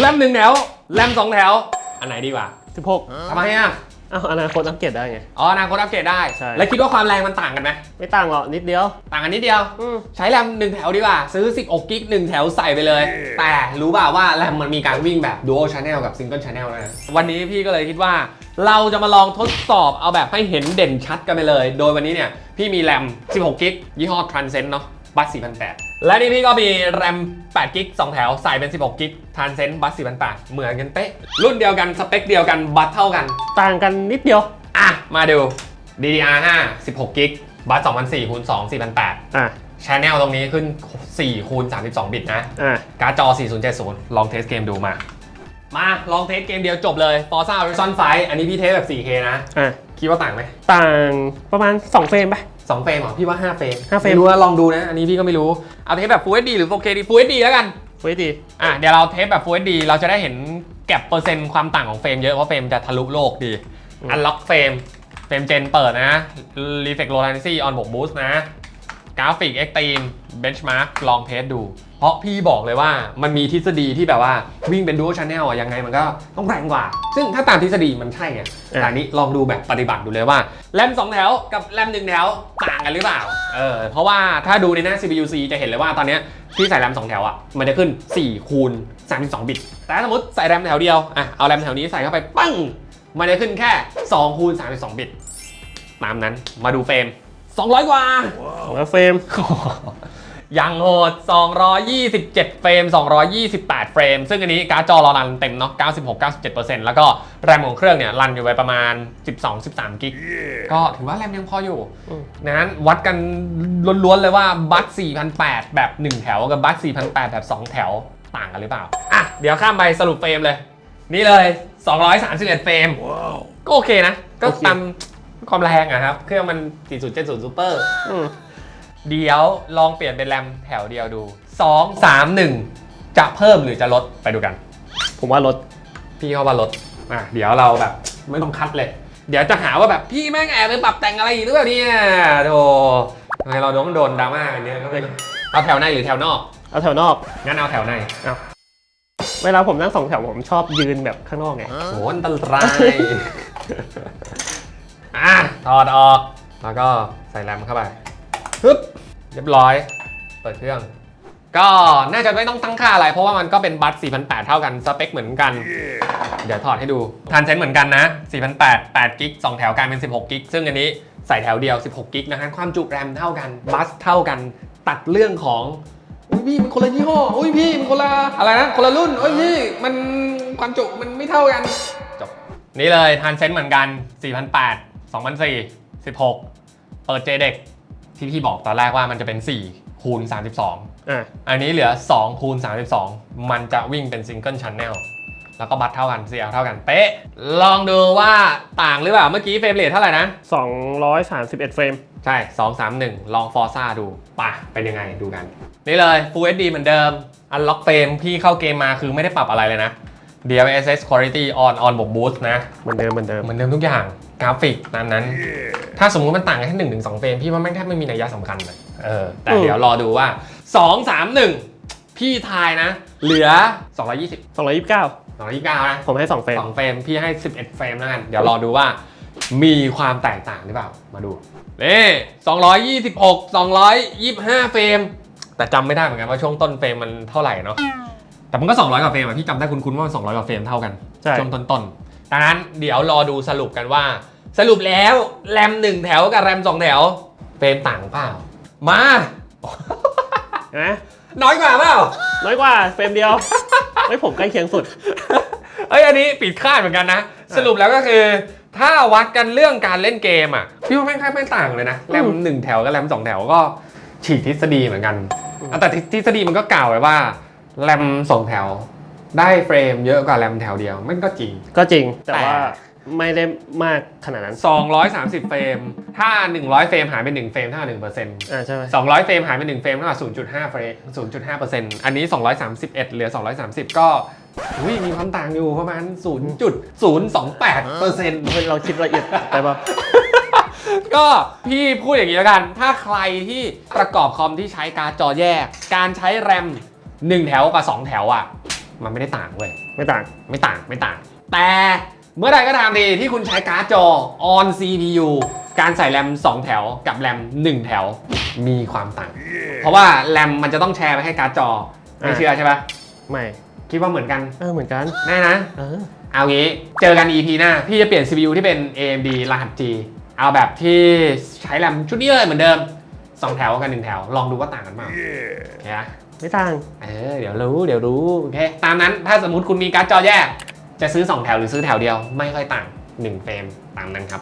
แรมหนึ่งแถวแรมสองแถว อันไหนดีกว่า16ทำไมอะอ้าวอนาคตอัปเกรดได้ไง อ๋ออนาคตอัปเกรดได้ ใช่ แล้วคิดว่าความแรงมันต่างกันไหมไม่ต่างหรอกนิดเดียว ต่างกันนิดเดียว อืมใช้แรมหนึ่งแถวดีกว่า ซื้อ 16กิกหนึ่งแถวใส่ไปเลย แต่รู้ป่าวว่าแรมมันมีการวิ่งแบบ dual channel กับ single channel นะวันนี้พี่ก็เลยคิดว่า เราจะมาลองทดสอบเอาแบบให้เห็นเด่นชัดกันไปเลย โดยวันนี้เนี่ยพี่มีแรม16กิกยี่ห้อ Transcend เนาะ บัส4,800และนี่พี่ก็มีแรม8กิก2แถว ใส่เป็น 16กิก Transcend บัส4,800เหมือนกันเป๊ะ รุ่นเดียวกัน สเปคเดียวกัน บัสเท่ากัน ต่างกันนิดเดียว อะ มาดู DDR5 16กิกบัส2004คูณ2 4,800อะชแนลตรงนี้ขึ้น 4 คูณ 32 บิตนะอะการ์ดจอ 4070 ลองเทสเกมดูมา มาลองเทสเกมเดียวจบเลย Forza Horizon 5 อันนี้พี่เทสแบบ 4K นะอะคิดว่าต่างไหม ต่างประมาณ 2 เฟรม ไป2เฟรมเหรอพี่ว่า5เฟรมห้าเฟรมไรู้ว่าลองดูนะ อันนี้พี่ก็ไม่รู้ เอาเทสแบบ Full HD หรือ 4K ดี Full HD แล้วกันเฮ้ยดีอะเดี๋ยวเราเทสแบบ Full HD เราจะได้เห็นแก็บเปอร์เซ็นต์ความต่างของเฟรมเยอะเพราะเฟรมจะทะลุโลกดี อันล็อกเฟรม เฟรมเจนเปิดนะ Reflect Low Latency on บวก Boost นะ กราฟิก Extreme Benchmark ลองเทสดูเพ ราะพี่บอกเลยว่ามันมีทฤษฎีที่แบบว่าวิ่งเป็น Dual Channel อะยังไงมันก็ต้องแรงกว่า ซึ่งถ้าตามทฤษฎีมันใช่ไงแต่อันนี้ลองดูแบบปฏิบัติดูเลยว่าแรม2แถวกับแรม1แถวต่างกันหรือเปล่าเออเพราะว่าถ้าดูในหน้า CPU C จะเห็นเลยว่าตอนเนี้ยที่ใส่แรม2แถวอะมันจะขึ้น 4 คูณ 32 บิต แต่ถ้าสมมติใส่แรมแถวเดียวอะเอาแรมแถวนี้ใส่เข้าไปปั้งมันจะขึ้นแค่ 2 คูณ 32 บิต ตามนั้นมาดูเฟรม 200 กว่า ของเฟรม ยังโหด 227 เฟรม 228 เฟรม ซึ่งอันนี้การ์ดจอเรารันเต็มเนาะ 96-97%แล้วก็แรมของเครื่องเนี่ย รันอยู่ไปประมาณ 12-13 กิก ก็ถือว่าแรมยังพออยู่อืมนั้นวัดกันล้วนๆเลยว่าบัส4,008 แบบ 1 แถว กับบัส4,008 แบบ 2 แถวต่างกันหรือเปล่า อะ เดี๋ยวข้ามไปสรุปเฟรมเลย นี่เลย 231 เฟรม ก็โอเคนะ ก็โอเคตามความแรงอะครับ เครื่องมัน4070 Super อืม เดี๋ยวลองเปลี่ยนเป็นแรมแถวเดียวดู 2 3 1 จะเพิ่มหรือจะลดไปดูกัน ผมว่าลดพี่เขาว่าลดอะเดี๋ยวเราแบบไม่ต้องคัดเลย เดี๋ยวจะหาว่าแบบพี่แม่งแอบไปปรับแต่งอะไรอีกหรือเปล่าเนี่ยโธ่ทำไมเราโดนโดนดราม่ากันเนี้ยก็ไม่รู้เอาแถวในหรือแถวนอก เอาแถวนอก งั้นเอาแถวในเวลาผมนั่งสองแถวผมชอบยืนแบบข้างนอกไงโหอันตรายอะถอดออก แล้วก็ใส่แรมเข้าไปึบเรียบร้อย เปิดเครื่อง ก็น่าจะไม่ต้องตั้งค่าอะไร เพราะว่ามันก็เป็นบัต4,800 เท่ากัน สเปคเหมือนกัน เดี๋ยวถอดให้ดูทันเซนเหมือนกันนะ4,800 8กิก2แถวกลายเป็น 16กิกซึ่งอันนี้ใส่แถวเดียว 16กิกนะฮะความจุแรมเท่ากัน บัสเท่ากัน ตัดเรื่องของ อุ้ยพี่มันคนละยี่ห้อ อุ้ยพี่มันคนละอะไรนะ คนละรุ่น อุ้ยพี่มันความจุมันไม่เท่ากัน จบ นี่เลยทันเซนเหมือนกัน4,800 2,400 16 เปิด JDEC ที่พี่บอกตอนแรกว่ามันจะเป็น 4 คูณ 32 อะอันนี้เหลือ 2 คูณ 32 มันจะวิ่งเป็นซิงเกิลชันแนลแล้วก็บัตเท่ากัน CL เท่ากันเป๊ะ ลองดูว่าต่างหรือเปล่า เมื่อกี้เฟรมเรทเท่าไหร่นะ 231 เฟรม ใช่ 2 3 1 ลองฟอร์ซ่าดูป่ะเป็นยังไงดูกัน นี่เลย Full HD เหมือนเดิม Unlock Frame พี่เข้าเกมมาคือไม่ได้ปรับอะไรเลยนะ DLSS Quality on on บวก Boost นะ เหมือนเดิมเหมือนเดิมเหมือนเดิมทุกอย่างกราฟิกตามนั้น ถ้าสมมุติมันต่างกันแค่หนึ่งถึงสองเฟรมพี่ว่าแม่งแทบไม่มีนัยยะสำคัญเลยเออแต่อืมเดี๋ยวรอดูว่า 2 3 1 พี่ทายนะ เหลือ 220 229 229นะผมให้2เฟรมสองเฟรมพี่ให้ 11 เฟรมแล้วกัน เดี๋ยวรอดูว่ามีความแตกต่างหรือเปล่ามาดูนี่226 225 เฟรม แต่จำไม่ได้เหมือนกันว่าช่วงต้นเฟรมมันเท่าไหร่เนาะ แต่มันก็ 200กว่าเฟรมอะพี่จำได้คุ้นๆว่ามัน200กว่าเฟรมเท่ากันใช่ ช่วงต้นๆดังนั้นเดี๋ยวรอดูสรุปกันว่า สรุปแล้วแรม1 แถวกับแรม 2 แถวเฟรมต่างเปล่า มา เห็นไหมน้อยกว่าเปล่า น้อยกว่าเฟรมเดียวเฮ้ยผมใกล้เคียงสุด เอ้ยอันนี้ปิดคาดเหมือนกันนะ สรุปแล้วก็คือ ถ้าวัดกันเรื่องการเล่นเกมอะพี่ว่าแม่งแทบไม่ต่างเลยนะแรมหนึ่งแถวกับแรมสองแถวก็ฉีกทฤษฎีเหมือนกันอืมอะแต่ทฤษฎีมันก็กล่าวไว้ว่า แรมสองแถว ได้เฟรมเยอะกว่าแรมแถวเดียวมันก็จริง ก็จริงแต่แต่ว่าไม่ได้มากขนาดนั้น 230 เฟรม ถ้า 100 เฟรมหายไป1เฟรมเท่ากับ1เปอร์เซ็นต์อ่าใช่ไหม200 เฟรมหายไป1เฟรมเท่ากับ0.5เฟรม0.5เปอร์เซ็นต์อันนี้ 231 เหลือ 230 ก็อุ้ยมีความต่างอยู่ประมาณ 0.028เปอร์เซ็นต์เฮ้ยเราคิดละเอียดไปปะก็พี่พูดอย่างนี้แล้วกัน ถ้าใครที่ประกอบคอมที่ใช้การ์ดจอแยก การใช้แรม 1แถวกับ2แถวอะ มันไม่ได้ต่างเว้ยไม่ต่าง ไม่ต่างไม่ต่าง แต่เมื่อใดก็ตามดีที่คุณใช้การ์ดจอ on CPU การใส่แรม 2 แถวกับแรม 1 แถวมีความต่าง เพราะว่าแรมมันจะต้องแชร์ไปให้การ์ดจอ ไม่อ่าเชื่อใช่ปะไม่ คิดว่าเหมือนกัน เออเหมือนกันแน่นะ เออเอางี้เจอกัน EP หน้า พี่จะเปลี่ยน CPU ที่เป็น AMD รหัส G เอาแบบที่ใช้แรมชุดนี้เลยเหมือนเดิม 2แถวกับ1แถว ลองดูว่าต่างกันเปล่าโอเคปะไม่ต่าง เออเดี๋ยวรู้เดี๋ยวรู้โอเคตามนั้นถ้าสมมติคุณมีการ์ดจอแยก จะซื้อ 2 แถวหรือซื้อแถวเดียว ไม่ค่อยต่าง 1 เฟรมตามนั้นครับ